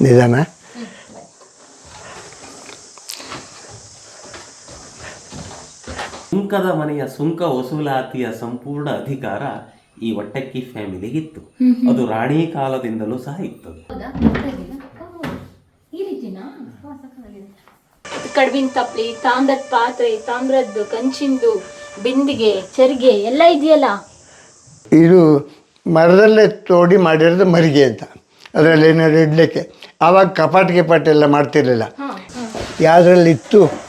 ನಿಧಾನ? ಸುಂಕದ ಮನೆಯ ಸುಂಕ ವಸೂಲಾತಿಯ ಸಂಪೂರ್ಣ ಅಧಿಕಾರ ಈ ಒಟ್ಟಕ್ಕಿ ಫ್ಯಾಮಿಲಿಗಿತ್ತು ಅದು ರಾಣಿ ಕಾಲದಿಂದಲೂ ಸಹ ಇತ್ತು ಕಡ್ಬಿನ ತಪ್ಲಿ ತಾಮ್ರದ ಪಾತ್ರೆ ತಾಮ್ರದ್ದು ಕಂಚಿಂದು ಬಿಂದಿಗೆ ಚರಿಗೆ ಎಲ್ಲ ಇದೆಯಲ್ಲ? ಇದು ಮರದಲ್ಲೇ ತೋಡಿ ಮಾಡಿರೋದು ಮರಿಗೆ ಅಂತ. ಅದರಲ್ಲಿ ಏನಾದ್ರು ಇಡಲಿಕ್ಕೆ. ಆವಾಗ ಕಪಾಟ್ ಗಿಪಾಟ್ ಎಲ್ಲ ಮಾಡ್ತಿರ್ಲಿಲ್ಲ. ಹಾ ಹಾ. ಇತ್ತು?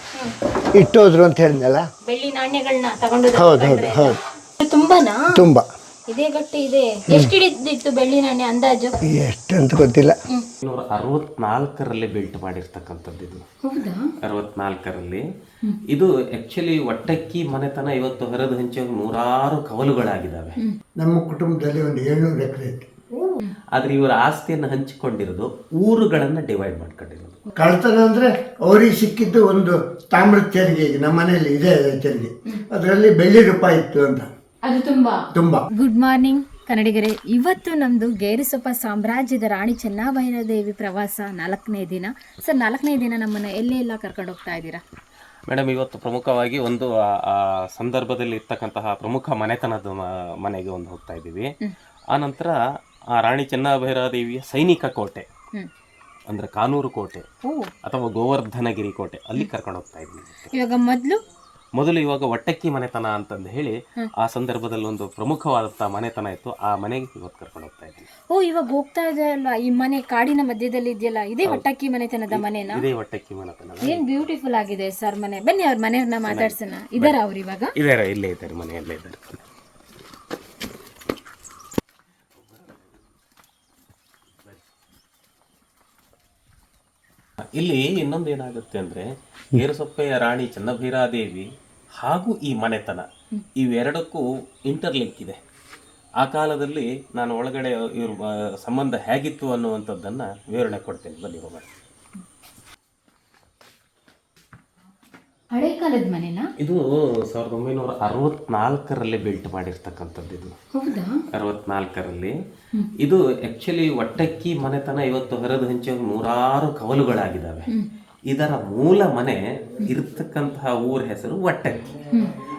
ಇಟ್ಟೋದ್ರು ಅಂತ ಹೇಳಿದ್ನಲ್ಲ? ಬೆಳ್ಳಿ ನಾಣ್ಯಗಳನ್ನ ತಗೊಂಡು ಹೌದು ಹೌದು ಹೌದು. ತುಂಬಾನಾ? ತುಂಬ. ಇದೇ ಗಟ್ಟಿ ಇದೆ. ಎಷ್ಟು ಹಿಡಿದಿತ್ತು ಬೆಳ್ಳಿ ನಾಣ್ಯ ಅಂದಾಜು? ಎಷ್ಟು ಅಂತ ಗೊತ್ತಿಲ್ಲ. ಅರವತ್ನಾಲ್ಕರಲ್ಲಿ ಬಿಲ್ಟ್ ಮಾಡಿರ್ತಕ್ಕಂಥದ್ದು ಇದು. ಹೌದಾ? ಅರವತ್ನಾಲ್ಕರಲ್ಲಿ. ಇದು ಆಕ್ಚುಲಿ ಒಟ್ಟಕ್ಕಿ ಮನೆತನ ಇವತ್ತು ಹರಿದು ಹಂಚಿ ನೂರಾರು ಕವಲುಗಳಾಗಿದ್ದಾವೆ. ನಮ್ಮ ಕುಟುಂಬದಲ್ಲಿ ಒಂದು ಏಳ್ನೂರು ಎಕರೆ ಇತ್ತು ಆದ್ರೆ ಇವರ ಆಸ್ತಿಯನ್ನು ಹಂಚಿಕೊಂಡಿರೋದು ಊರುಗಳನ್ನ ಡಿವೈಡ್ ಮಾಡ್ಕೊಂಡಿರೋದು. ಕಳ್ತನ ಅಂದ್ರೆ ಅವ್ರಿಗೆ ಸಿಕ್ಕಿದ್ದು ಒಂದು ತಾಮ್ರದ ತೆರಿಗೆ ಈಗ ನಮ್ಮ ಮನೆಯಲ್ಲಿ ಇದೆ ತೆರಿಗೆ. ಅದರಲ್ಲಿ ಬೆಳ್ಳಿ ರೂಪಾಯಿ ಇತ್ತು ಅಂತ. ಅದು ತುಂಬಾ. ತುಂಬಾ. ಗುಡ್ ಮಾರ್ನಿಂಗ್ ಕನ್ನಡಿಗರೇ. ಇವತ್ತು ನಮ್ದು ಗೇರುಸೊಪ್ಪ ಸಾಮ್ರಾಜ್ಯದ ರಾಣಿ ಚೆನ್ನಭೈರದೇವಿ ಪ್ರವಾಸ ನಾಲ್ಕನೇ ದಿನ. ಸರ್ ನಾಲ್ಕನೇ ದಿನ ನಮ್ಮನ್ನ ಎಲ್ಲೆಲ್ಲ ಎಲ್ಲ ಕರ್ಕೊಂಡು ಹೋಗ್ತಾ ಇದ್ದೀರಾ? ಮೇಡಮ್ ಇವತ್ತು ಪ್ರಮುಖವಾಗಿ ಒಂದು ಸಂದರ್ಭದಲ್ಲಿ ಇರ್ತಕ್ಕಂತಹ ಪ್ರಮುಖ ಮನೆತನದ ಮನೆಗೆ ಒಂದು ಹೋಗ್ತಾ ಇದ್ದೀವಿ. ಆ ನಂತರ ಆ ರಾಣಿ ಚೆನ್ನಭೈರಾದೇವಿಯ ಸೈನಿಕ ಕೋಟೆ. ಅಂದ್ರೆ ಕಾನೂರು ಕೋಟೆ ಅಥವಾ ಗೋವರ್ಧನಗಿರಿ ಕೋಟೆ. ಅಲ್ಲಿ ಕರ್ಕೊಂಡು ಹೋಗ್ತಾ ಇದ್ವಿ. ಇವಾಗ ಮೊದಲು? ಮೊದಲು ಇವಾಗ ಒಟ್ಟಕ್ಕಿ ಮನೆತನ ಅಂತಂದು ಹೇಳಿ ಆ ಸಂದರ್ಭದಲ್ಲಿ ಒಂದು ಪ್ರಮುಖವಾದಂತಹ ಮನೆತನ ಇತ್ತು. ಆ ಮನೆಗೆ ಇವತ್ತು ಕರ್ಕೊಂಡು ಹೋಗ್ತಾ ಇದ್ವಿ. ಓ ಇವಾಗ ಹೋಗ್ತಾ ಇದೆ ಅಲ್ವಾ? ಈ ಮನೆ ಕಾಡಿನ ಮಧ್ಯದಲ್ಲಿ ಇದೆಯಲ್ಲ ಇದೇ ಒಟ್ಟಕ್ಕಿ ಮನೆತನದ ಮನೆನಾ? ಇದೇ ಒಟ್ಟಕ್ಕಿ ಮನೆತನ ಏನ್ ಬ್ಯೂಟಿಫುಲ್ ಆಗಿದೆ ಸರ್ ಮನೆ. ಬನ್ನಿ ಅವ್ರ ಮನೆಯವ್ರನ್ನ ಮಾತಾಡ್ಸೋಣ. ಇದಾರ ಅವ್ರು ಇವಾಗ? ಇದಾರ ಇಲ್ಲೇ ಇದ್ದಾರೆ ಮನೆಯಲ್ಲೇ ಇದ್ದಾರೆ. ಇಲ್ಲಿ ಇನ್ನೊಂದು ಏನಾಗುತ್ತೆ ಅಂದ್ರೆ ಗೇರುಸೊಪ್ಪೆಯ ರಾಣಿ ಚನ್ನಭೀರಾದೇವಿ ಹಾಗೂ ಈ ಮನೆತನ, ಇವೆರಡಕ್ಕೂ ಇಂಟರ್ಲಿಂಕ್ ಇದೆ. ಆ ಕಾಲದಲ್ಲಿ ನಾನು ಒಳಗಡೆ ಇವ್ರ ಸಂಬಂಧ ಹೇಗಿತ್ತು ಅನ್ನುವಂಥದ್ದನ್ನು ವಿವರಣೆ ಕೊಡ್ತೇನೆ. ಬನ್ನಿ ಹೋಗೋಣ. ಹಳೆ ಕಾಲದ ಮನೆನಾ? ಇದು ಸಾವಿರದ ಒಂಬೈನೂರ ಅರವತ್ನಾಲ್ಕರಲ್ಲಿ ಬಿಲ್ಟ್ ಮಾಡಿರ್ತಕ್ಕಂಥದ್ದು ಇದು. ಹೌದಾ? ಅರವತ್ನಾಲ್ಕರಲ್ಲಿ. ಇದು ಆಕ್ಚುಲಿ ಒಟ್ಟಕ್ಕಿ ಮನೆತನ ಇವತ್ತು ಹರಿದು ಹಂಚಿ ನೂರಾರು ಕವಲುಗಳಾಗಿದ್ದಾವೆ ಇದರ ಮೂಲ ಮನೆ ಇರತಕ್ಕಂತಹ ಊರ ಹೆಸರು ಒಟ್ಟಕ್ಕಿ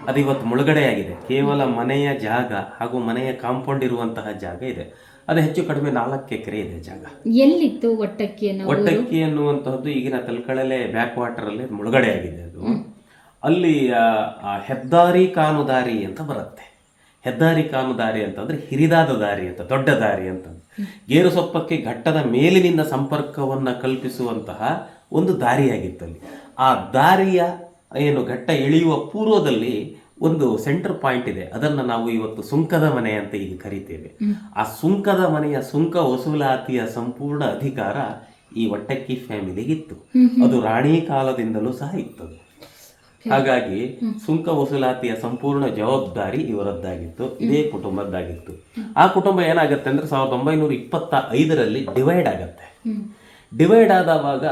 ಅದು ಇವತ್ತು ಮುಳುಗಡೆಯಾಗಿದೆ. ಕೇವಲ ಮನೆಯ ಜಾಗ ಹಾಗೂ ಮನೆಯ ಕಾಂಪೌಂಡ್ ಇರುವಂತಹ ಜಾಗ ಇದೆ. ಅದು ಹೆಚ್ಚು ಕಡಿಮೆ ನಾಲ್ಕು ಎಕರೆ ಇದೆ ಜಾಗ. ಎಲ್ಲಿತ್ತು ಒಟ್ಟಕ್ಕಿ ಒಟ್ಟಕ್ಕಿ ಅನ್ನುವಂತಹದ್ದು ಈಗಿನ ತಲಕಳಲೆ ಬ್ಯಾಕ್ ವಾಟರ್ ಅಲ್ಲಿ ಮುಳುಗಡೆಯಾಗಿದೆ ಅದು ಅಲ್ಲಿ ಹೆದ್ದಾರಿ ಕಾನುದಾರಿ ಅಂತ ಬರುತ್ತೆ. ಹೆದ್ದಾರಿ ಕಾನುದಾರಿ ಅಂತಂದ್ರೆ ಹಿರಿದಾದ ದಾರಿ ಅಂತ ದೊಡ್ಡ ದಾರಿ ಅಂತ ಗೇರು ಸೊಪ್ಪಕ್ಕೆ ಘಟ್ಟದ ಮೇಲಿನಿಂದ ಸಂಪರ್ಕವನ್ನ ಕಲ್ಪಿಸುವಂತಹ ಒಂದು ದಾರಿಯಾಗಿತ್ತು ಅಲ್ಲಿ. ಆ ದಾರಿಯ ಏನು ಘಟ್ಟ ಇಳಿಯುವ ಪೂರ್ವದಲ್ಲಿ ಒಂದು ಸೆಂಟರ್ ಪಾಯಿಂಟ್ ಇದೆ. ಅದನ್ನ ನಾವು ಇವತ್ತು ಸುಂಕದ ಮನೆ ಅಂತ ಈಗ ಕರಿತೇವೆ. ಆ ಸುಂಕದ ಮನೆಯ ಸುಂಕ ವಸೂಲಾತಿಯ ಸಂಪೂರ್ಣ ಅಧಿಕಾರ ಈ ಒಟ್ಟಕ್ಕಿ ಫ್ಯಾಮಿಲಿಗಿತ್ತು ಅದು ರಾಣಿ ಕಾಲದಿಂದಲೂ ಸಹ ಇತ್ತು. ಹಾಗಾಗಿ ಸುಂಕ ವಸೂಲಾತಿಯ ಸಂಪೂರ್ಣ ಜವಾಬ್ದಾರಿ ಇವರದ್ದಾಗಿತ್ತು ಇದೇ ಕುಟುಂಬದ್ದಾಗಿತ್ತು. ಆ ಕುಟುಂಬ ಏನಾಗುತ್ತೆ ಅಂದ್ರೆ ಸಾವಿರದ ಒಂಬೈನೂರ ಇಪ್ಪತ್ತ ಐದರಲ್ಲಿ ಡಿವೈಡ್ ಆಗತ್ತೆ. ಡಿವೈಡ್ ಆದವಾಗ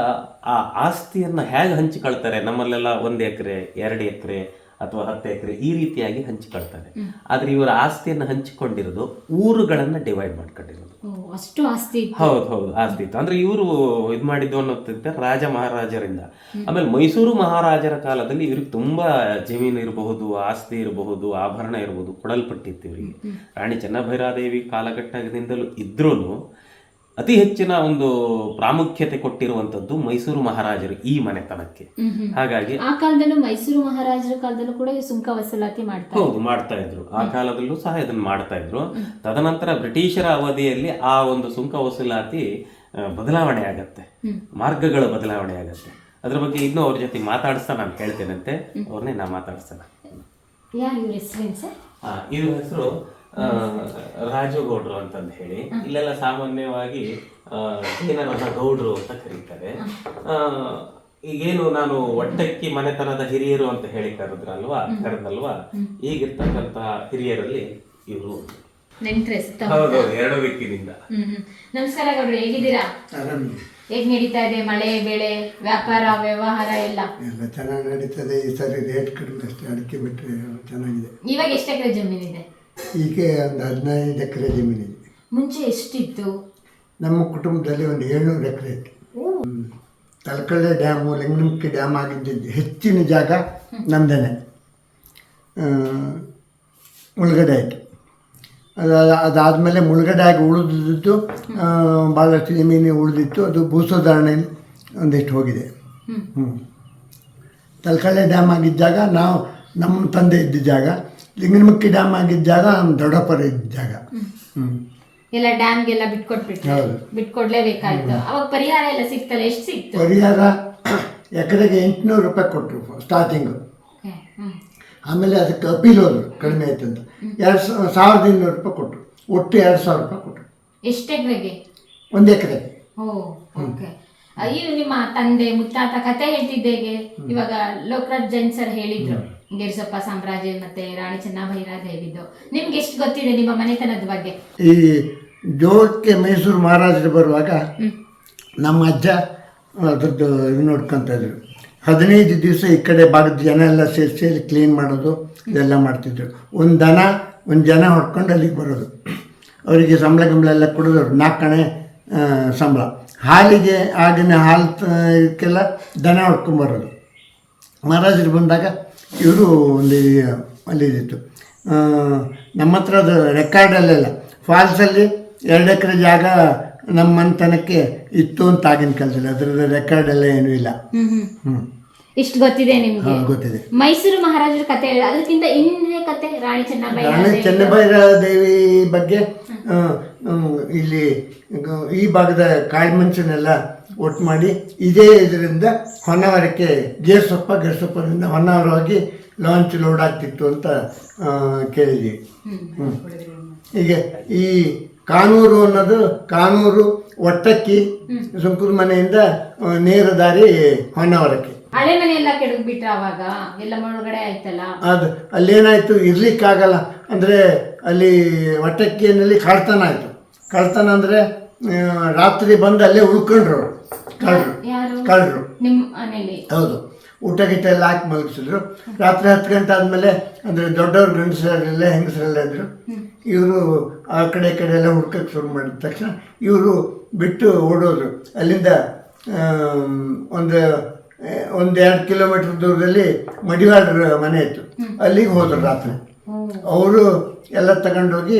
ಆ ಆಸ್ತಿಯನ್ನ ಹೇಗೆ ಹಂಚಿಕೊಳ್ತಾರೆ? ನಮ್ಮಲ್ಲೆಲ್ಲ ಒಂದು ಎಕರೆ ಎರಡು ಎಕರೆ ಅಥವಾ ಹತ್ತು ಎಕರೆ ಈ ರೀತಿಯಾಗಿ ಹಂಚಿಕೊಳ್ತಾರೆ. ಆದ್ರೆ ಇವರ ಆಸ್ತಿಯನ್ನು ಹಂಚಿಕೊಂಡಿರೋದು ಊರುಗಳನ್ನ ಡಿವೈಡ್ ಮಾಡ್ಕೊಂಡಿರೋದು. ಅಷ್ಟು ಆಸ್ತಿ ಹೌದು ಹೌದು ಆಸ್ತಿ ಇತ್ತು. ಅಂದ್ರೆ ಇವರು ಇದು ಮಾಡಿದ್ದು ಅನ್ನೋದಂತೆ ರಾಜ ಮಹಾರಾಜರಿಂದ. ಆಮೇಲೆ ಮೈಸೂರು ಮಹಾರಾಜರ ಕಾಲದಲ್ಲಿ ಇವ್ರಿಗೆ ತುಂಬಾ ಜಮೀನು ಇರಬಹುದು ಆಸ್ತಿ ಇರಬಹುದು ಆಭರಣ ಇರಬಹುದು ಕೊಡಲ್ಪಟ್ಟಿತ್ತು ಇವರಿಗೆ. ರಾಣಿ ಚೆನ್ನಭೈರಾದೇವಿ ಕಾಲಘಟ್ಟದಿಂದಲೂ ಇದ್ರೂನು ಅತಿ ಹೆಚ್ಚಿನ ಒಂದು ಪ್ರಾಮುಖ್ಯತೆ ಕೊಟ್ಟಿರುವಂತದ್ದು ಮೈಸೂರು ಮಹಾರಾಜರು ಈ ಮನೆತನಕ್ಕೆ. ಹಾಗಾಗಿ ಆ ಕಾಲದಲ್ಲೂ ಮೈಸೂರು ಮಹಾರಾಜರ ಕಾಲದಲ್ಲೂ ಕೂಡ ಈ ಸುಂಕ ವಸೂಲಾತಿ ಮಾಡ್ತಾರೆ ಹೌದು ಮಾಡ್ತಾ ಇದ್ರು. ಆ ಕಾಲದಲ್ಲೂ ಸಹ ಇದನ್ನ ಮಾಡ್ತಾ ಇದ್ರು. ತದನಂತರ ಬ್ರಿಟಿಷರ ಅವಧಿಯಲ್ಲಿ ಆ ಒಂದು ಸುಂಕ ವಸೂಲಾತಿ ಬದಲಾವಣೆ ಆಗತ್ತೆ. ಮಾರ್ಗಗಳ ಬದಲಾವಣೆ ಆಗತ್ತೆ. ಅದ್ರ ಬಗ್ಗೆ ಇನ್ನೂ ಅವ್ರ ಜೊತೆ ಮಾತಾಡಿಸ್ತಾ ನಾನು ಕೇಳ್ತೇನಂತೆ. ಅವ್ರನ್ನೇ ನಾ ಆ, ಇವ್ರ ಹೆಸರು ರಾಜಗೌಡ್ರು ಅಂತಂದು ಹೇಳಿ. ಇಲ್ಲೆಲ್ಲ ಸಾಮಾನ್ಯವಾಗಿ ಆ, ಜೈನರನ್ನ ಗೌಡ್ರು ಅಂತ ಕರೀತಾರೆ. ಆ, ಈಗೇನು ನಾನು ಒಟ್ಟಕ್ಕಿ ಮನೆತನದ ಹಿರಿಯರು ಅಂತ ಹೇಳಿ ಕರೆದ್ರಲ್ವಾ ಕರೆದಲ್ವಾ ಈಗಿರ್ತಕ್ಕಂತಹ ಹಿರಿಯರಲ್ಲಿ ಇವರು. ಹೌದು ಎರಡು ದಿಕ್ಕಿನಿಂದ. ನಮಸ್ಕಾರ ಗೌಡ್ರು ಹೇಗಿದ್ದೀರಾ? ಹೇಗ್ ನಡೀತಾ ಇದೆ ಮಳೆ ಬೆಳೆ ವ್ಯಾಪಾರ ವ್ಯವಹಾರ ಎಲ್ಲ? ಎಲ್ಲ ಚೆನ್ನಾಗಿ ನಡೀತದೆ. ಈ ಸರಿ ರೇಟ್ ಕಡಿಮೆ ಅಷ್ಟೇ ಅಡಿಕೆ ಬಿಟ್ಟರೆ ಚೆನ್ನಾಗಿದೆ. ಇವಾಗ ಎಷ್ಟು ಎಕರೆ ಜಮೀನಿದೆ? ಈಗ ಒಂದು ಹದಿನೈದು ಎಕರೆ ಜಮೀನಿದೆ ಮುಂಚೆ ಎಷ್ಟಿತ್ತು? ನಮ್ಮ ಕುಟುಂಬದಲ್ಲಿ ಒಂದು ಏಳ್ನೂರು ಎಕರೆ ಇತ್ತು. ತಲಕಳ್ಳೆ ಡ್ಯಾಮು ಲಿಂಗನಮಕ್ಕಿ ಡ್ಯಾಮ್ ಆಗಿದ್ದು ಹೆಚ್ಚಿನ ಜಾಗ ನಂದನೆ. ಮುಳುಗಡೆ ಆಯಿತು. ಅದು ಅದಾದಮೇಲೆ ಮುಳುಗಡೆ ಆಗಿ ಉಳಿದಿದ್ದು ಭಾಳಷ್ಟು ಜಮೀನು ಉಳಿದಿತ್ತು. ಅದು ಭೂಸುಧಾರಣೆಯಲ್ಲಿ ಒಂದಿಷ್ಟು ಹೋಗಿದೆ. ಹ್ಞೂ ತಲಕಳ್ಳೆ ಡ್ಯಾಮ್ ಆಗಿದ್ದಾಗ ನಾವು ನಮ್ಮ ತಂದೆ ಇದ್ದ ಜಾಗ. ಲಿಂಗನಮಕ್ಕಿ ಡ್ಯಾಮ್ ಆಗಿದ್ದ ಜಾಗ ನಮ್ಮ ದೊಡ್ಡಪ್ಪರ ಇದ್ದ ಜಾಗ. ಹ್ಞೂ ಎಲ್ಲ ಡ್ಯಾಮ್ಗೆಲ್ಲ ಬಿಟ್ಕೊಟ್ಬಿಟ್ಟು ಹೌದು. ಬಿಟ್ಕೊಡ್ಲೇಬೇಕಾಯ್ತು. ಅವಾಗ ಪರಿಹಾರ ಎಲ್ಲ ಸಿಗ್ತಲ್ಲ ಎಷ್ಟು ಸಿಕ್ತು ಪರಿಹಾರ ಎಕರೆಗೆ ಎಂಟುನೂರು ರೂಪಾಯಿ ಕೊಟ್ಟರು ಸ್ಟಾರ್ಟಿಂಗು Okay. ಹ್ಮ್. ಆಮೇಲೆ ಅದಕ್ಕೆ ಅಪೀಲ್ ಹೋದ್ರು ಕಡಿಮೆ ಆಯ್ತು ಅಂತ. ಎರಡು ಸಾವಿರದ ಇನ್ನೂರು ರೂಪಾಯಿ ಕೊಟ್ಟರು ಒಟ್ಟು ಎರಡು ಸಾವಿರ ರೂಪಾಯಿ ಕೊಟ್ಟರು ಎಷ್ಟು ಎಕರೆಗೆ? ಒಂದು ಎಕರೆ ಓ ಓಕೆ. ಅಯ್ಯೋ ನಿಮ್ಮ ತಂದೆ ಮುತ್ತಾತ ಕತೆ ಹೇಳ್ತಿದ್ದೇಗೆ ಇವಾಗ ಲೋಕರಾಜ್ ಜೈನ್ ಸರ್ ಹೇಳಿದ್ರು. ಗಿರಿಸಪ್ಪ ಸಾಮ್ರಾಜ್ಯ ಮತ್ತೆ ರಾಣಿ ಚೆನ್ನಭೈರಾದೇವಿದು ನಿಮ್ಗೆ ಎಷ್ಟು ಗೊತ್ತಿದೆ ನಿಮ್ಮ ಮನೆತನದ ಬಗ್ಗೆ? ಈ ಜೋಗಕ್ಕೆ ಮೈಸೂರು ಮಹಾರಾಜರು ಬರುವಾಗ ನಮ್ಮ ಅಜ್ಜ ಅದ್ರದ್ದು ಇದು ನೋಡ್ಕೊತ ಇದ್ರು. ಹದಿನೈದು ದಿವಸ ಈ ಕಡೆ ಭಾಗದ ಜನ ಎಲ್ಲ ಸೇರಿಸಿ ಅಲ್ಲಿ ಕ್ಲೀನ್ ಮಾಡೋದು ಇದೆಲ್ಲ ಮಾಡ್ತಿದ್ರು. ಒಂದು ದನ ಒಂದು ಜನ ಹೊಡ್ಕೊಂಡು ಅಲ್ಲಿಗೆ ಬರೋದು. ಅವರಿಗೆ ಸಂಬಳ ಗಿಂಬಳ ಎಲ್ಲ ಕೊಡೋದು ನಾಲ್ಕು ಕಣೆ ಸಂಬಳ. ಹಾಲಿಗೆ ಆಗಿನ ಹಾಲು ಇದಕ್ಕೆಲ್ಲ ದನ ಹೊಡ್ಕೊಂಬರೋದು ಮಹಾರಾಜರು ಬಂದಾಗ ಇವರು ಒಂದು ಅಲ್ಲಿದ್ದಿತ್ತು ನಮ್ಮ ಹತ್ರ ಅದು ರೆಕಾರ್ಡಲ್ಲೆಲ್ಲ ಫಾಲ್ಸಲ್ಲಿ ಎರಡು ಎಕರೆ ಜಾಗ ನಮ್ಮ ಮನೆತನಕ್ಕೆ ಇತ್ತು ಅಂತ ಆಗಿನ ಕಾಲದಲ್ಲಿ. ಅದರ ರೆಕಾರ್ಡ್ ಎಲ್ಲ ಏನೂ ಇಲ್ಲ. ಹ್ಞೂ ಇಷ್ಟು ಗೊತ್ತಿದೆ ನಿಮ್ಗೆ? ಗೊತ್ತಿದೆ. ಮೈಸೂರು ಮಹಾರಾಜರ ಕತೆ ಹೇಳಿ. ಅದಕ್ಕಿಂತ ಇನ್ನೇ ಕತೆ ರಾಣಿ ರಾಣಿ ಚೆನ್ನಭೈರಾದೇವಿ ದೇವಿ ಬಗ್ಗೆ ಇಲ್ಲಿ ಈ ಭಾಗದ ಕಾಳುಮೆಣಸನ್ನೆಲ್ಲ ಒಟ್ಟು ಮಾಡಿ ಇದೇ ಇದರಿಂದ ಹೊನ್ನಾವರಕ್ಕೆ ಗೇರ್ಸೊಪ್ಪ ಗೇರ್ಸೊಪ್ಪದಿಂದ ಹೊನ್ನಾವರ ಹೋಗಿ ಲಾಂಚ್ ಲೋಡ್ ಆಗ್ತಿತ್ತು ಅಂತ ಕೇಳಿದ್ವಿ. ಹೀಗೆ ಈ ಕಾನೂರು ಅನ್ನೋದು ಕಾನೂರು ಒಟ್ಟಕ್ಕಿ ಸುಂಕುರ್ ಮನೆಯಿಂದ ನೇರ ದಾರಿ ಹೊನ್ನಾವರಕ್ಕೆ. ಹಳೆ ಮನೆ ಎಲ್ಲ ಕೆಡಗ್ ಬಿಟ್ರ ಅವಾಗ? ಎಲ್ಲ ಮುಳುಗಡೆ ಆಯ್ತಲ್ಲ? ಅದು ಅಲ್ಲೇನಾಯಿತು? ಇರ್ಲಿಕ್ಕಾಗಲ್ಲ. ಅಂದರೆ ಅಲ್ಲಿ ಒಟ್ಟಕ್ಕಿಯಲ್ಲಿ ಕಳ್ತನ ಆಯಿತು. ಕಳ್ತನ ಅಂದರೆ ರಾತ್ರಿ ಬಂದು ಅಲ್ಲೇ ಉಳ್ಕೊಂಡ್ರು ಕಳ್ಳರು ಕಳ್ಳರು ನಿಮ್ಮ ಮನೇಲಿ? ಹೌದು. ಊಟ ಗೀಟ ಎಲ್ಲ ಹಾಕಿ ಮಲಗಿಸಿದ್ರು. ರಾತ್ರಿ ಹತ್ತು ಗಂಟೆ ಆದಮೇಲೆ ಅಂದರೆ ದೊಡ್ಡವ್ರು ಗಂಡಸರೆಲ್ಲ ಹೆಂಗಸರೆಲ್ಲ ಇದ್ರು. ಇವರು ಆ ಕಡೆ ಕಡೆ ಎಲ್ಲ ಹುಡ್ಕಕ್ಕೆ ಶುರು ಮಾಡಿದ ತಕ್ಷಣ ಇವರು ಬಿಟ್ಟು ಓಡೋದ್ರು. ಅಲ್ಲಿಂದ ಒಂದು ಒಂದು ಎರಡು ಕಿಲೋಮೀಟ್ರ್ ದೂರದಲ್ಲಿ ಮಡಿವಾಡ್ರ ಮನೆ ಇತ್ತು. ಅಲ್ಲಿಗೆ ಹೋದರು ರಾತ್ರಿ. ಅವರು ಎಲ್ಲ ತಗೊಂಡೋಗಿ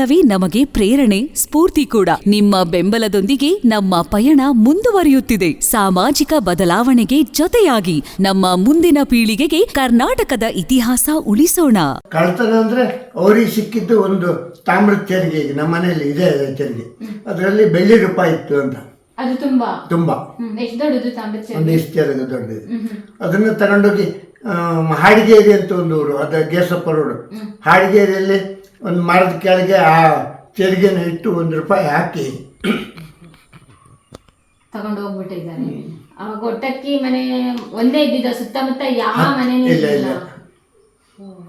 ಬೆಂಬಲವೇ ನಮಗೆ ಪ್ರೇರಣೆ ಸ್ಫೂರ್ತಿ ಕೂಡ. ನಿಮ್ಮ ಬೆಂಬಲದೊಂದಿಗೆ ನಮ್ಮ ಪಯಣ ಮುಂದುವರಿಯುತ್ತಿದೆ. ಸಾಮಾಜಿಕ ಬದಲಾವಣೆಗೆ ಜೊತೆಯಾಗಿ ನಮ್ಮ ಮುಂದಿನ ಪೀಳಿಗೆಗೆ ಕರ್ನಾಟಕದ ಇತಿಹಾಸ ಉಳಿಸೋಣ. ಕಳ್ತನ ಅಂದ್ರೆ ಅವರಿಗೆ ಸಿಕ್ಕಿದ್ದು ಒಂದು ತಾಮ್ರದ ತೆರಿಗೆ ನಮ್ಮ ಮನೆಯಲ್ಲಿ ಇದೆ ತೆರಿಗೆ. ಅದರಲ್ಲಿ ಬೆಳ್ಳಿ ರೂಪಾಯಿ ಇತ್ತು ಅಂತ. ಅದು ತುಂಬಾ? ತುಂಬಾ? ಒಂದು ಇಷ್ಟು ತೆರಿಗೆ ದೊಡ್ಡದು. ಅದನ್ನು ತಗೊಂಡೋಗಿ ಹಾಡಿಗೇರಿ ಅಂತ ಒಂದು ಊರು ಅದ ಗೇಸಪ್ಪ ರೋಡ್. ಹಾಡಿಗೇರಿಯಲ್ಲಿ ಒಂದು ಮರದ ಕೆಳಗೆ ಆ ತೆರಿಗೆನ ಇಟ್ಟು ಒಂದು ರೂಪಾಯಿ ಹಾಕಿ ತಗೊಂಡು ಹೋಗ್ಬಿಟ್ಟಿದ್ದಾರೆ. ಅವಾಗ ಒಟ್ಟಕ್ಕಿ ಮನೆ ಒಂದೇ ಇದ್ದಿದ್ದ ಸುತ್ತಮುತ್ತ ಯಾವ ಮನೆ ಇಲ್ಲ, ಇಲ್ಲ.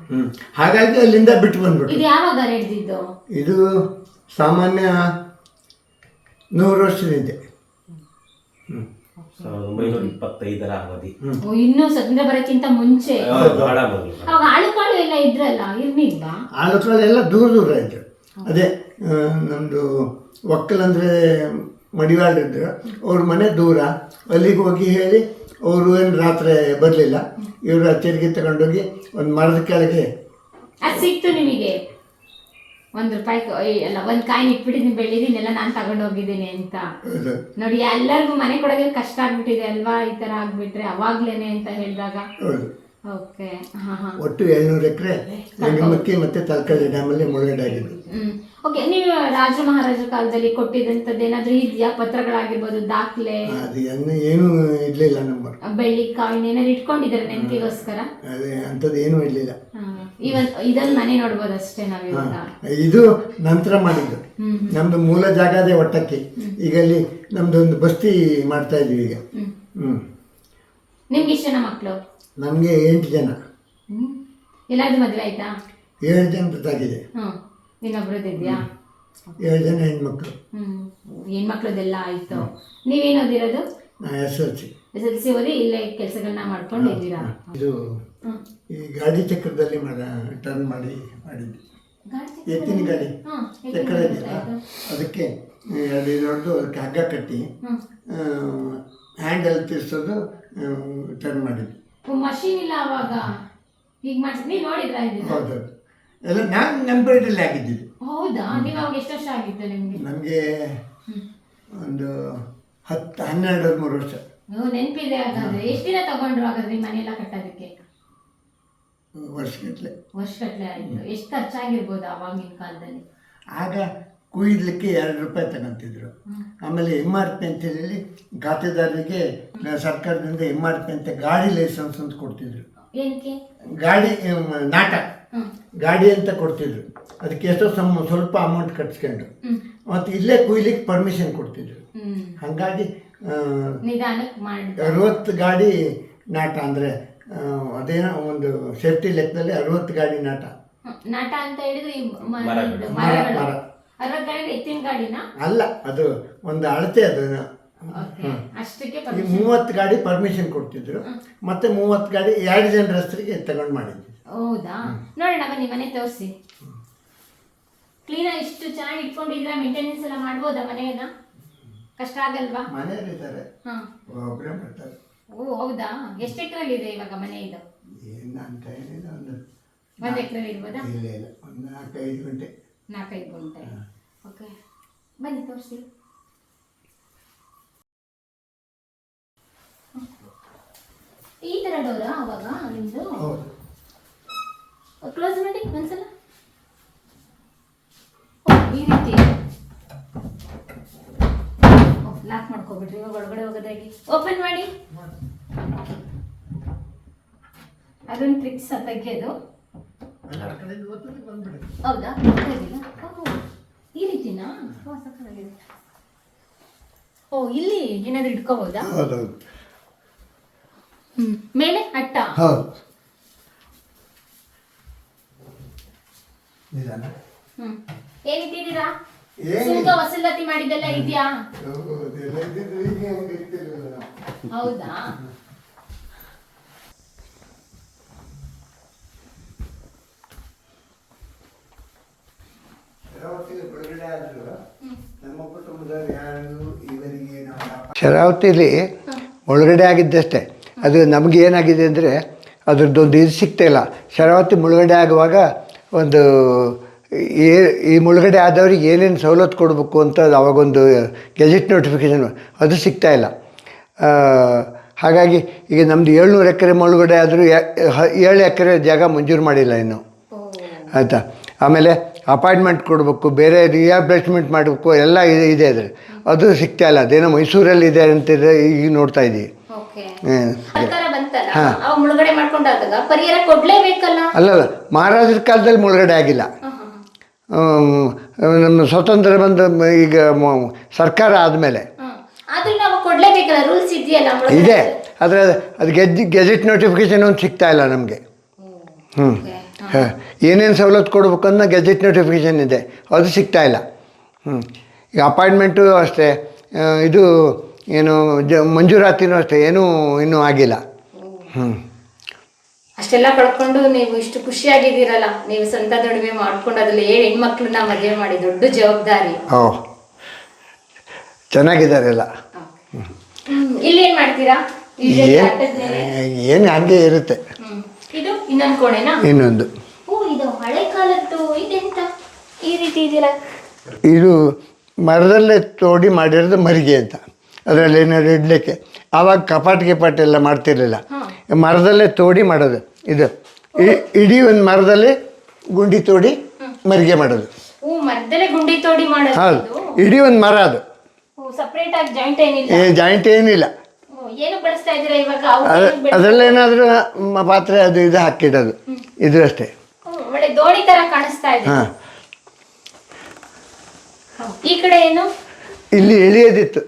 ಹ್ಮ್. ಹಾಗಾಗಿ ಅಲ್ಲಿಂದ ಬಿಟ್ಟು ಬಂದ್ಬಿಟ್ಟು. ಇದು ಯಾವಾಗ ನಡೆದಿದ್ದು ಇದು ಸಾಮಾನ್ಯ ನೂರು ವರ್ಷದಿಂದ. ಸಾವಿರದ ಒಂಬೈನೂರ ಇಪ್ಪತ್ತೈದರ ಅವಧಿ. ಓ, ಇನ್ನೂ ಸ್ವತಂತ್ರ ಬರಕ್ಕಿಂತ ಮುಂಚೆ. ಬಹಳ ಮೊದಲು. ಅವಾಗ ಆಳುಕಾಳು ಎಲ್ಲ ಇದ್ರಲ್ಲ ಇರ್ಲಿಲ್ಲ ಆಳುಗಳೆಲ್ಲ ದೂರ ದೂರ ಇದ್ರು ಅದೇ ನಮ್ಮದು ಒಕ್ಕಲಂದ್ರೆ ಮಡಿವಾಳ ಇದ್ರು. ಅವ್ರ ಮನೆ ದೂರ. ಅಲ್ಲಿಗೆ ಹೋಗಿ ಹೇಳಿ ಅವರು ಏನು ರಾತ್ರಿ ಬರಲಿಲ್ಲ. ಇವರು ಅಚ್ಚರಿಗೆ ತಗೊಂಡೋಗಿ ಒಂದು ಮರದ ಕೆಳಗೆ ಅದು ಸಿಕ್ತು ನಿಮಗೆ. ಒಂದ್ ರೂಪಾಯಿ ಎಲ್ಲ ಒಂದು ಕಾಯಿನ್ ಇಟ್ಬಿಟ್ಟಿದ್ದೀನಿ ಎಲ್ಲ ನಾನು ತಗೊಂಡು ಹೋಗಿದ್ದೀನಿ ಅಂತ. ನೋಡಿ, ಎಲ್ಲರಿಗೂ ಮನೆ ಕೊಡೋಕೆ ಕಷ್ಟ ಆಗ್ಬಿಟ್ಟಿದೆ ಅಲ್ವಾ? ಈ ತರ ಆಗ್ಬಿಟ್ರೆ ಅವಾಗ್ಲೇನೆ ಅಂತ ಹೇಳಿದಾಗ. ಒಟ್ಟು ಎಳ್ನೂರು ಎಕರೆ ಗಂಗಮಕ್ಕಿ ಮತ್ತೆ ತಲಕಳ್ಳಿ ಡ್ಯಾಮಲ್ಲಿ ಮುಳುಗಡೆ ಆಗಿದ್ದು ಹ್ಮ್ ಓಕೆ ನೀವು ರಾಜ ಮಹಾರಾಜರ ಕಾಲದಲ್ಲಿ ಕೊಟ್ಟಿದ್ದಂಥದ್ದು ಏನಾದ್ರೂ ಇದೆಯಾ? ಪತ್ರಗಳಾಗಿರ್ಬೋದು ದಾಖಲೆ? ಅದು ಏನು ಇರಲಿಲ್ಲ ನಮ್ಮ ಬೆಳ್ಳಿ ಕಾಯಿನ್ ಏನಾದ್ರು ಇಟ್ಕೊಂಡಿದ್ದಾರೆ ನೆನಪಿಗೋಸ್ಕರ? ಅದೇ ಅಂಥದ್ದು ಏನೂ ಇರಲಿಲ್ಲ. ಇವನ್ ಇದೊಂದು ಮನೆ ನೋಡ್ಬೋದು ಅಷ್ಟೇ ನಾವು ಇದು ನಂತರ ಮಾಡಿದ್ದು. ನಮ್ದು ಮೂಲ ಜಾಗ ಅದೇ ಒಟ್ಟಕ್ಕೆ ಈಗ ಅಲ್ಲಿ ನಮ್ದು ಒಂದು ಬಸ್ತಿ ಮಾಡ್ತಾ ಇದೀವಿ ಈಗ. ಹ್ಮ್. ಹ್ಮ್. ನಿಮ್ಗೆ ಇಷ್ಟ ಮಕ್ಕಳು ನಮಗೆ ಎಂಟು ಜನ. ಎಲ್ಲಾದ್ರೂ ಮದ್ವೆ ಆಯ್ತಾ? ಏಳು ಜನದಾಗಿದೆ ಹ್ಮ್. ಇನ್ನೊಬ್ರದ್ದಿದ್ಯಾ ಏಳು ಜನ ಹೆಣ್ಮಕ್ಳು. ಹ್ಮ್. ಹೆಣ್ಮಕ್ಳದೆಲ್ಲ ಆಯ್ತು. ನೀವೇನೋದಿರೋದು? S L C. S L C ಓದಿ ಇಲ್ಲೇ ಕೆಲಸಗಳನ್ನ ಮಾಡ್ಕೊಂಡು ಇದ್ದೀರಾ? ಇದು ಹ್ಮ್. ಈ ಗಾಡಿ ಚಕ್ರದಲ್ಲಿ ಮಾಡ ಟರ್ನ್ ಮಾಡಿ ಮಾಡಿದ್ವಿ. ಗಾಡಿ ಎತ್ತಿನ ಗಾಡಿ. ಎತ್ತಿನ ಚಕ್ರ ಇದೆಯಲ್ಲ ಅದಕ್ಕೆ ಎರಡು ದೊಡ್ಡದು ಅದಕ್ಕೆ ಹಗ್ಗ ಕಟ್ಟಿ ಹ್ಮ್. ಹ್ಯಾಂಡಲ್ ತಿರ್ಸೋದು ಟರ್ನ್ ಮಾಡಿದ್ವಿ. ಮಷೀನ್ ಇಲ್ಲ ಅವಾಗ. ಈಗ ಮಾಡಿಸಿ ನೀವು ನೋಡಿದ್ರ ಇದನ್ನ ಹೌದೌದು ಎಲ್ಲ ನಾನು ನಂಬರ್ ಇದ್ರಲ್ಲಿ ಆಗಿದ್ದು ಹೌದಾ ನೀವು ಅವಾಗ ಎಷ್ಟು ವರ್ಷ ಆಗಿತ್ತು ನಿಮಗೆ? ನಮಗೆ ಒಂದು ಹತ್ತು ಹನ್ನೆರಡು ಹದಿಮೂರು ವರ್ಷ. ನೀವು ನೆನಪಿದೆ ಹಾಗಾದ್ರೆ. ಎಷ್ಟು ದಿನ ತಗೊಂಡ್ರು ಹಾಗಾದ್ರೆ ನಿಮ್ಮ ಮನೆಯೆಲ್ಲ ಕಟ್ಟೋದಕ್ಕೆ? ವರ್ಷಗಟ್ಟಲೆ ವರ್ಷಗಟ್ಲೆ ಆಯ್ತು. ಎಷ್ಟು ಖರ್ಚಾಗಿರ್ಬೋದು ಅವಾಗಿನ ಕಾಲದಲ್ಲಿ? ಆಗ ಕುಯ್ದಲಿಕ್ಕೆ ಎರಡು ರೂಪಾಯಿ ತಗೊಂತಿದ್ರು. ಆಮೇಲೆ ಎಂ ಆರ್ ಪಿ ಅಂತ ಹೇಳಿ ಖಾತೆದಾರರಿಗೆ ಸರ್ಕಾರದಿಂದ ಎಂ ಆರ್ ಪಿ ಅಂತ ಗಾಡಿ ಲೈಸೆನ್ಸ್ ಅಂತ ಕೊಡ್ತಿದ್ರು. ಏನಕ್ಕೆ? ಗಾಡಿ ನಾಟ ಗಾಡಿ ಅಂತ ಕೊಡ್ತಿದ್ರು. ಅದಕ್ಕೆ ಎಷ್ಟೋ ಸಮ ಸ್ವಲ್ಪ ಅಮೌಂಟ್ ಕಟ್ಸ್ಕೊಂಡು. ಮತ್ತು ಇಲ್ಲೇ ಕುಯ್ಲಿಕ್ಕೆ ಪರ್ಮಿಷನ್ ಕೊಡ್ತಿದ್ರು. ಹಂಗಾಗಿ ಅರವತ್ತು ಗಾಡಿ ನಾಟ ಅಂದರೆ ಅದೇನೋ ಒಂದು ಸೇಫ್ಟಿ ಲೆಕ್ಕದಲ್ಲಿ ಅರವತ್ತು ಗಾಡಿ ನಾಟ. ನಾಟ ಅಂತ ಹೇಳಿದ್ರೆ ಮರ, ಅಲ್ಲ ಅದು ಒಂದು ಅಳತೆ ಅಷ್ಟಕ್ಕೆ ಈ. ಮೂವತ್ತು ಗಾಡಿ ಪರ್ಮಿಷನ್ ಕೊಡ್ತಿದ್ರು. ಮತ್ತೆ ಮೂವತ್ತು ಗಾಡಿ ಎರಡು ಜನ ರಸ್ತೆಗೆ ತಗೊಂಡು ಮಾಡಿದ್ವಿ ಹೌದಾ? ನೋಡೋಣ ಬನ್ನಿ ಮನೆ ತೋರಿಸಿ. ಕ್ಲೀನಾಗಿ ಇಷ್ಟು ಚೆನ್ನಾಗಿ ಇಟ್ಕೊಂಡಿದ್ರ ಮೇಂಟೆನೆನ್ಸ್ ಎಲ್ಲ ಮಾಡ್ಬೋದಾ ಮನೆಯನ್ನ? ಕಷ್ಟ ಆಗಲ್ವಾ? ಮನೆಯಲ್ಲಿದ್ದಾರೆ. ಇದ್ದಾರೆ ಒಬ್ಬರೇ ಮಾಡ್ತಾರೆ. ಓ ಹೌದಾ? ಎಷ್ಟು ಎಕರೆಲ್ಲಿದೆ ಇವಾಗ ಮನೆ ಇದು? ಏನು ಅಂತ ಏನಿಲ್ಲ ಒಂದು ಒಂದು ಎಕರೆ ಇರ್ಬೋದಾ ಇಲ್ಲ ಇಲ್ಲ ಒಂದು ನಾಲ್ಕೈದು ಗಂಟೆ. ನಾಲ್ಕೈದು ಗುಂಟೆ. ಓಕೆ ಬನ್ನಿ ತೋರಿಸ್ತೀವಿ ಈ ತರ ಡೋರ ಅವಾಗ ನಿಮ್ದು ಹೌದು ಕ್ಲೋಸ್ ಮಾಡಿ ಒಂದ್ಸಲ ಈ ರೀತಿ ಲಾಕ್ ಮಾಡ್ಕೊಬಿಟ್ರಿ ಇವಾಗ ಒಳಗಡೆ ಹೋಗೋದಾಗಿ ಓಪನ್ ಮಾಡಿ. ಅದೊಂದು ಟ್ರಿಕ್ಸ್ ತೆಗೆಯೋದು. ಹೌದಾ? ಗೊತ್ತಾಗಿಲ್ಲ ಈ ರೀತಿನಾ ಓ, ಇಲ್ಲಿ ಏನಾದ್ರು ಇಟ್ಕೋಬಹುದಾ ಹೌದೌದು. ಮೇಲೆ ಅಟ್ಟ. ಹೌದು. ನಿಧಾನ. ಹ್ಮ್. ಏನಿಟ್ಟಿದ್ದೀರಾ. ಸುಂಕ ವಸೂಲಾತಿ ಮಾಡಿದ್ದೆಲ್ಲ ಇದೆಯಾ? ಹೌದು, ಇದೆಲ್ಲ ಇದ್ದಿದ್ರೆ ಹೀಗೆ ಹಂಗೆ ಇರ್ತಿರ್ಲಿಲ್ಲ ನಾವು. ಹೌದಾ ಶರಾವತಿಗೆ ಬಿಡುಗಡೆ ಆದ್ರು ನಮ್ಮ ಕುಟುಂಬದವ್ರು ಯಾರು ಇವರಿಗೆ ನಾವು ಶರಾವತಿಲಿ ಮುಳುಗಡೆ ಆಗಿದ್ದಷ್ಟೇ. ಅದು ನಮಗೆ ಏನಾಗಿದೆ ಅಂದರೆ ಅದ್ರದ್ದೊಂದು ಇದು ಸಿಗ್ತಾ ಇಲ್ಲ. ಶರಾವತಿ ಮುಳುಗಡೆ ಆಗುವಾಗ ಒಂದು ಏ ಈ ಮುಳುಗಡೆ ಆದವ್ರಿಗೆ ಏನೇನು ಸವಲತ್ತು ಕೊಡಬೇಕು ಅಂತ ಅವಾಗೊಂದು ಗೆಜೆಟ್ ನೋಟಿಫಿಕೇಷನ್ ಅದು ಸಿಗ್ತಾ ಇಲ್ಲ. ಹಾಗಾಗಿ ಈಗ ನಮ್ಮದು ಏಳ್ನೂರು ಎಕರೆ ಮುಳುಗಡೆ ಆದರೂ ಏಳು ಎಕರೆ ಜಾಗ ಮಂಜೂರು ಮಾಡಿಲ್ಲ ಇನ್ನು. ಆಯಿತಾ? ಆಮೇಲೆ ಅಪಾಯಿಂಟ್ಮೆಂಟ್ ಕೊಡಬೇಕು ಬೇರೆ ರಿಹಾಬಿಲಿಟೇಷನ್ಮೆಂಟ್ ಮಾಡಬೇಕು ಎಲ್ಲ ಇದೆ ಇದೆ ಅದ್ರ ಅದು ಸಿಗ್ತಾ ಇಲ್ಲ. ಅದೇನೋ ಮೈಸೂರಲ್ಲಿ ಇದೆ ಅಂತಿದ್ರೆ ಈಗ ನೋಡ್ತಾ ಇದ್ದೀವಿ. ಅಲ್ಲಲ್ಲ ಮಹಾರಾಜರ ಕಾಲದಲ್ಲಿ ಮುಳುಗಡೆ ಆಗಿಲ್ಲ. ನಮ್ಮ ಸ್ವತಂತ್ರ ಬಂದ ಈಗ ಸರ್ಕಾರ ಆದಮೇಲೆ. ಇದೆ. ಆದರೆ ಅದು ಗೆಜ್ ಗೆಜೆಟ್ ನೋಟಿಫಿಕೇಶನ್ ಒಂದು ಸಿಗ್ತಾ ಇಲ್ಲ ನಮಗೆ. ಹ್ಞೂ. ಹಾಂ. ಏನೇನು ಸವಲತ್ತು ಕೊಡ್ಬೇಕು ಅನ್ನೋ ಗೆಜೆಟ್ ನೋಟಿಫಿಕೇಷನ್ ಇದೆ. ಅದು ಸಿಗ್ತಾ ಇಲ್ಲ. ಹ್ಞೂ ಈಗ ಅಪಾಯಿಂಟ್ಮೆಂಟು ಅಷ್ಟೇ. ಇದು ಏನು ಜ ಮಂಜೂರಾತಿನೂ ಅಷ್ಟೇ. ಏನೂ ಇನ್ನೂ ಆಗಿಲ್ಲ. ಹ್ಞೂ ಅಷ್ಟೆಲ್ಲ ಪಡ್ಕೊಂಡು ನೀವು ಇಷ್ಟು ಖುಷಿಯಾಗಿದ್ದೀರಲ್ಲ. ನೀವು ಸ್ವಂತ ದುಡಿಮೆ ಮಾಡ್ಕೊಂಡು ಅದ್ರಲ್ಲಿ ಏಳು ಹೆಣ್ಮಕ್ಳನ್ನ ಮದುವೆ ಮಾಡಿ ದೊಡ್ಡ ಜವಾಬ್ದಾರಿ. ಓ. ಚೆನ್ನಾಗಿದ್ದಾರೆ ಎಲ್ಲ. ಇಲ್ಲಿ ಏನು ಮಾಡ್ತೀರಾ? ಏನು ಹಂಗೆ ಇರುತ್ತೆ. ಇದು ಇನ್ನೊಂದು ಕೋಣೆನಾ? ಇನ್ನೊಂದು. ಓ ಇದು ಹಳೆ ಕಾಲದ್ದು ಇದೆಂತ? ಈ ರೀತಿ ಇದೆಯಲ್ಲ? ಇದು ಮರದಲ್ಲೇ ತೋಡಿ ಮಾಡಿರೋದು ಮರಿಗೆ ಅಂತ. ಅದರಲ್ಲಿ ಏನಾದ್ರು ಇಡಲಿಕ್ಕೆ. ಆವಾಗ ಕಪಾಟ್ ಗಿಪಾಟ್ ಎಲ್ಲ ಮಾಡ್ತಿರ್ಲಿಲ್ಲ. ಮರದಲ್ಲೇ ತೋಡಿ ಮಾಡೋದು. ಇದು ಇ- ಇಡೀ ಒಂದು ಮರದಲ್ಲಿ ಗುಂಡಿ ತೋಡಿ ಮರಿಗೆ ಮಾಡೋದು. ಓ ಮರದಲ್ಲೇ ಗುಂಡಿ ತೋಡಿ ಹೌದು. ಮಾಡೋದು ಇಡೀ ಒಂದು ಮರ ಅದು. ಸಪ್ರೇಟ್ ಆಗಿ ಜಾಯಿಂಟ್ ಏನಿಲ್ಲ? ಏ ಜಾಯಿಂಟ್ ಏನಿಲ್ಲ. ಅದರಲ್ಲೇನಾದರೂ ಪಾತ್ರೆ ಅದು ಇದು ಹಾಕಿಡೋದು. ಇದು ಅಷ್ಟೇ. ಒಳ್ಳೆ ದೋಣಿ ತರ ಕಾಣಿಸ್ತಾ ಇದೆ. ಹಾಂ. ಈ ಕಡೆ ಏನು? ಇಲ್ಲಿ ಎಳಿಯೋದಿತ್ತು.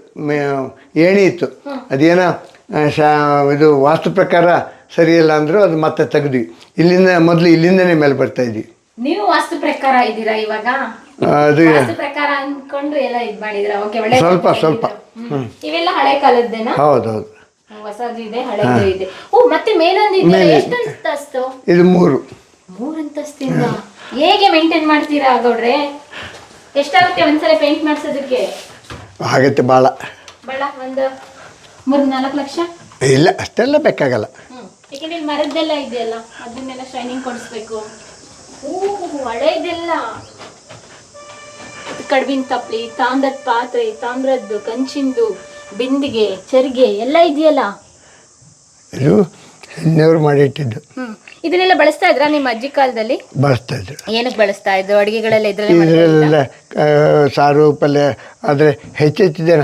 ಏಣಿ ಇತ್ತು ಅದೇನೋ ಶಾ ಇದು ವಾಸ್ತು ಪ್ರಕಾರ ಸರಿಯಿಲ್ಲ ಅಂದ್ರೆ ಅದು ಮತ್ತೆ ತೆಗ್ದ್ವಿ. ಇಲ್ಲಿಂದ ಮೊದಲು ಇಲ್ಲಿಂದನೇ ಮೇಲೆ ಬರ್ತಾ ಇದ್ವಿ. ನೀವು ವಾಸ್ತು ಪ್ರಕಾರ ಇದ್ದೀರಾ ಇವಾಗ? ಅದು. ಪ್ರಕಾರ ಅನ್ಕೊಂಡು ಎಲ್ಲ ಇದ್ ಮಾಡಿದ್ರ. ಓಕೆ ಒಳ್ಳೆ ಸ್ವಲ್ಪ, ಸ್ವಲ್ಪ. ಇವೆಲ್ಲ ಹಳೆ ಕಾಲದ್ದೇನಾ? ಹೌದು ಹೌದು ಹೊಸದು ಇದೆ ಹಳೆದು ಇದೆ. ಓ ಮತ್ತೆ ಮೇಲೊಂದು ಇದೆ. ಎಷ್ಟು ಅಂತಸ್ತು ಇದು ಮೂರು. ಮೂರ್ ಅಂತಸ್ತಿಂದ? ಹೇಗೆ ಮೇಂಟೈನ್ ಮಾಡ್ತೀರಾ ಗೌಡ್ರೆ? ಎಷ್ಟಾಗುತ್ತೆ ಒಂದ್ಸಲ ಪೇಂಟ್ ಮಾಡ್ಸೋದಕ್ಕೆ? ಆಗತ್ತೆ ಬಾಳ. ಬಾಳ ಒಂದು ಮೂರ್ ನಾಲ್ಕು ಲಕ್ಷ? ಇಲ್ಲ ಅಷ್ಟೆಲ್ಲ ಬೇಕಾಗಲ್ಲ. ಯಾಕೆಂದ್ರೆ ಯಾಕಂದ್ರೆ ಇಲ್ಲಿ ಮರದ್ದೆಲ್ಲ ಇದೆಯಲ್ಲ ಅದನ್ನೆಲ್ಲ ಶೈನಿಂಗ್ ಕೊಡಿಸ್ಬೇಕು. ಓ ಹಳೇದೆಲ್ಲ. ಕಡ್ಬಿನ ತಪ್ಲಿ ತಾಮ್ರದ ಪಾತ್ರೆ ತಾಮ್ರದ್ದು ಕಂಚಿಂದು ಬಿಂದಿಗೆ ಚರಿಗೆ ಎಲ್ಲ ಇದೆಯಲ್ಲ? ಇದು ಮಾಡಿಟ್ಟಿದ್ದು. ಇದನ್ನೆಲ್ಲ ಬಳಸ್ತಾ ಇದ್ರಾ ನಿಮ್ಮ ಅಜ್ಜಿ ಕಾಲದಲ್ಲಿ? ಬಳಸ್ತಾ ಇದ್ರು. ಏನಕ್ಕೆ ಬಳಸ್ತಾ ಇದ್ರು ಅಡುಗೆಗಳೆಲ್ಲ ಇದ್ರಲ್ಲಿ ಇದರಲ್ಲೆಲ್ಲ ಸಾರು ಪಲ್ಯ ಆದರೆ ಹೆಚ್ಚೆಚ್ಚು ಜನ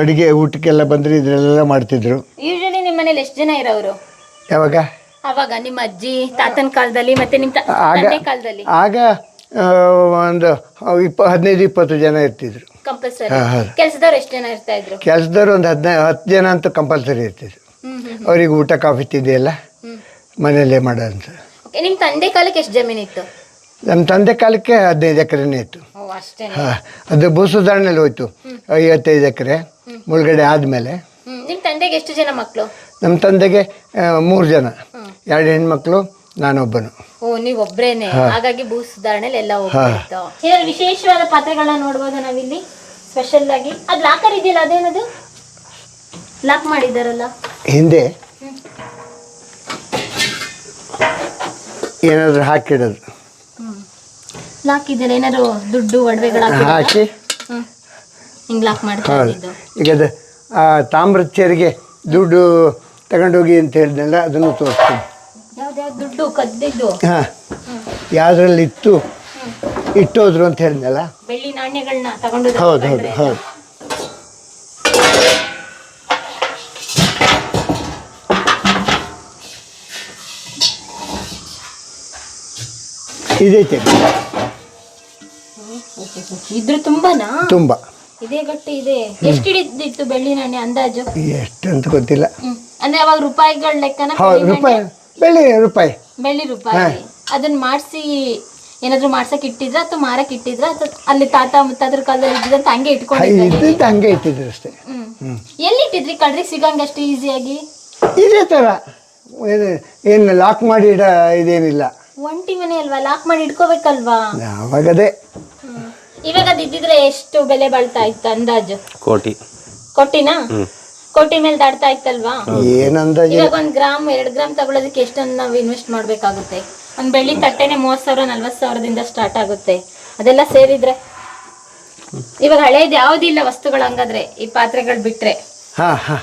ಅಡುಗೆ ಊಟಕ್ಕೆಲ್ಲ ಬಂದರೆ ಇದರಲ್ಲೆಲ್ಲ ಮಾಡ್ತಿದ್ರು. ಯೂಶಲಿ ನಿಮ್ಮ ಮನೇಲಿ ಎಷ್ಟು ಜನ ಇರೋರು ಯಾವಾಗ? ಅವಾಗ ನಿಮ್ಮ ಅಜ್ಜಿ ತಾತನ ಕಾಲದಲ್ಲಿ ಮತ್ತೆ ನಿಮ್ಮ ತಂದೆ ಕಾಲದಲ್ಲಿ? ಆಗ ಒಂದು ಇಪ್ಪ ಹದಿನೈದು ಇಪ್ಪತ್ತು ಜನ ಇರ್ತಿದ್ರು. ಕೆಲಸದವ್ರು ಎಷ್ಟು ಜನ ಇರ್ತಾ ಇದ್ರು? ಕೆಲಸದವ್ರು ಒಂದು ಹದಿನೈದು ಹತ್ತು ಜನ ಅಂತೂ ಕಂಪಲ್ಸರಿ ಇರ್ತಿದ್ರು. ಅವ್ರಿಗೆ ಊಟ ಕಾಫಿ ತಿದ್ದೆಲ್ಲ ಮನೆಯಲ್ಲೇ ಮಾಡೋಂಥ ಅಂತ ನಿಮ್ಮ ತಂದೆ ಕಾಲಕ್ಕೆ ಎಷ್ಟು ಜಮೀನಿತ್ತು ನಮ್ಮ ತಂದೆ ಕಾಲಕ್ಕೆ ಹದಿನೈದು ಎಕರೆನೇ ಇತ್ತು. ಹಾಂ ಅದು ಭೂ ಸುಧಾರಣೆಯಲ್ಲಿ ಹೋಯ್ತು ಐವತ್ತೈದು ಎಕರೆ ಮುಳುಗಡೆ ಆದಮೇಲೆ. ನಿಮ್ಮ ತಂದೆಗೆ ಎಷ್ಟು ಜನ ಮಕ್ಕಳು ನಮ್ಮ ತಂದೆಗೆ ಮೂರು ಜನ. ಎರಡು ಹೆಣ್ಮಕ್ಳು ನಾನೊಬ್ಬನು. ಓ ನೀವ್ ಒಬ್ರೇನೆ ಹಾಗಾಗಿ ಭೂ ಸುಧಾರಣೆಲಿ ಎಲ್ಲ ಹೋಗ್ತಾ ವಿಶೇಷವಾದ ಪಾತ್ರೆಗಳನ್ನ ನೋಡ್ಬೋದು ನಾವಿಲ್ಲಿ ಸ್ಪೆಷಲ್ ಆಗಿ. ಅದ್ ಲಾಕರ್ ಇದೆಯಲ್ಲ ಅದೇನದು? ಲಾಕ್ ಮಾಡಿದಾರಲ್ಲ ಹಿಂದೆ ಏನಾದ್ರು ಹಾಕಿಡೋದು. ಲಾಕ್ ಇದೆಯಲ್ಲ ಏನಾದ್ರು ದುಡ್ಡು ಒಡವೆಗಳ ಹಾಕಿ. ಹಿಂಗ್ ಲಾಕ್ ಮಾಡ್ತಾರೆ ಹೌದು. ಈಗ ಅದು ಆ ತಾಮ್ರದ ಚೇರಿಗೆ ದುಡ್ಡು ತಗೊಂಡೋಗಿ ಅಂತ ಹೇಳಿದ್ನಲ್ಲ ಅದನ್ನು ತೋರಿಸ್ತೀನಿ. ದುಡ್ಡು ಕದ್ದಿದ್ದು? ಹಾ. ಯಾವ್ದ್ರಲ್ಲಿ ಇತ್ತು ಇಟ್ಟೋದ್ರು ಅಂತ ಹೇಳಿದ್ನಲ್ಲ? ಬೆಳ್ಳಿ ನಾಣ್ಯಗಳನ್ನ ತಗೊಂಡು ಹೌದು ಹೌದು ಹೌದು. ಇದೈತೆ ಇದ್ರ ತುಂಬಾನಾ? ತುಂಬಾ. ಇದೇ ಗಟ್ಟಿ ಇದೆ. ಎಷ್ಟು ಹಿಡಿದಿತ್ತು ಬೆಳ್ಳಿ ನಾಣ್ಯ ಅಂದಾಜು? ಎಷ್ಟು ಅಂತ ಗೊತ್ತಿಲ್ಲ ಅಂದ್ರೆ ಅವಾಗ ರೂಪಾಯಿಗಳ ಲೆಕ್ಕನ ಹೌದು ರೂಪಾಯಿ? ಬೆಳ್ಳಿ ರೂಪಾಯಿ. ಬೆಳ್ಳಿ ರೂಪಾಯಿ. ಅದನ್ನ ಮಾಡಿಸಿ ಏನಾದ್ರು ಮಾಡ್ಸಕ್ ಇಟ್ಟಿದ್ರ ಅಥವಾ ಮಾರಕ್ ಇಟ್ಟಿದ್ರ ಅಥವಾ ಅಲ್ಲಿ ತಾತ ಮುತ್ತಾದ್ರ ಕಾಲದಲ್ಲಿ ಇದ್ದಿದ್ದಂತ ಹಂಗೆ ಇಟ್ಕೊಂಡಿದ್ರ ಇದ್ದಿದ್ದು ಹಂಗೆ ಇಟ್ಟಿದ್ರು ಅಷ್ಟೇ. ಹ್ಮ್. ಎಲ್ಲಿ ಇಟ್ಟಿದ್ರಿ ಕಳ್ರಿ ಸಿಗಂಗ ಅಷ್ಟು ಈಸಿಯಾಗಿ? ಇದೇ ಥರ ಏನು ಏನು ಲಾಕ್ ಮಾಡಿ ಇಡ ಇದೇನಿಲ್ಲ. ಒಂಟಿ ಮನೆ ಅಲ್ವಾ? ಲಾಕ್ ಮಾಡಿ ಇಟ್ಕೋಬೇಕಲ್ವಾ? ಆವಾಗದೇ ಇವಾಗ ಅದ್ ಇದ್ದಿದ್ರೆ ಎಷ್ಟು ಬೆಲೆ ಬಾಳ್ತಾ ಇತ್ತು ಅಂದಾಜು? ಕೋಟಿ. ಕೊಟ್ಟಿನ? ಕೋಟಿ ಮೇಲೆ ದಾಡ್ತಾ ಇತ್ತಲ್ವಾ? ಏನಂದ ಇವಾಗ ಒಂದ್ ಗ್ರಾಮ್ ಎರಡ್ ಗ್ರಾಮ್ ತಗೊಳೋದಕ್ಕೆ ಎಷ್ಟೊಂದು ನಾವು ಇನ್ವೆಸ್ಟ್ ಮಾಡ್ಬೇಕಾಗುತ್ತೆ. ಒಂದ್ ಬೆಳ್ಳಿ ತಟ್ಟೆನೆ ಮೂವತ್ ಸಾವಿರ ನಲ್ವತ್ ಸಾವಿರದಿಂದ ಸ್ಟಾರ್ಟ್ ಆಗುತ್ತೆ. ಅದೆಲ್ಲ ಸೇರಿದ್ರೆ. ಇವಾಗ ಹಳೇದ್ ಯಾವ್ದಿಲ್ಲ ವಸ್ತುಗಳು ಹಂಗಾದ್ರೆ ಈ ಪಾತ್ರೆಗಳು ಬಿಟ್ರೆ. ಹಾ ಹಾ.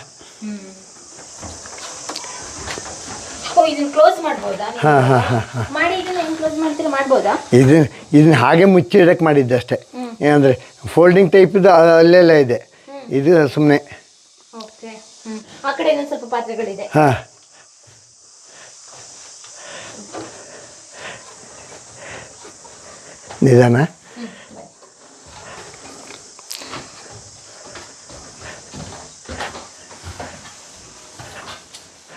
ಓ ಇದನ್ನ ಕ್ಲೋಸ್ ಮಾಡ್ಬೋದಾ? ನೀವು? ಹಾಂ ಹಾಂ ಹಾಂ ಹಾಂ. ಮಾಡಿ ಇದನ್ನ ಹೆಂಗ್ ಮುಚ್ಚಿಡಕ್ಕೆ ಮಾಡಿದ್ದಷ್ಟೇ ಏನಂದ್ರೆ ಫೋಲ್ಡಿಂಗ್ ಟೈಪ್ದು ಅಲ್ಲೆಲ್ಲ ಇದೆ. ಇದು ಸುಮ್ಮನೆ ಓಕೆ. ಆ ಕಡೆ ಇನ್ನೊಂದ್ ಸ್ವಲ್ಪ ಪಾತ್ರೆಗಳಿದೆ. ಹಾಂ. ನಿಧಾನ.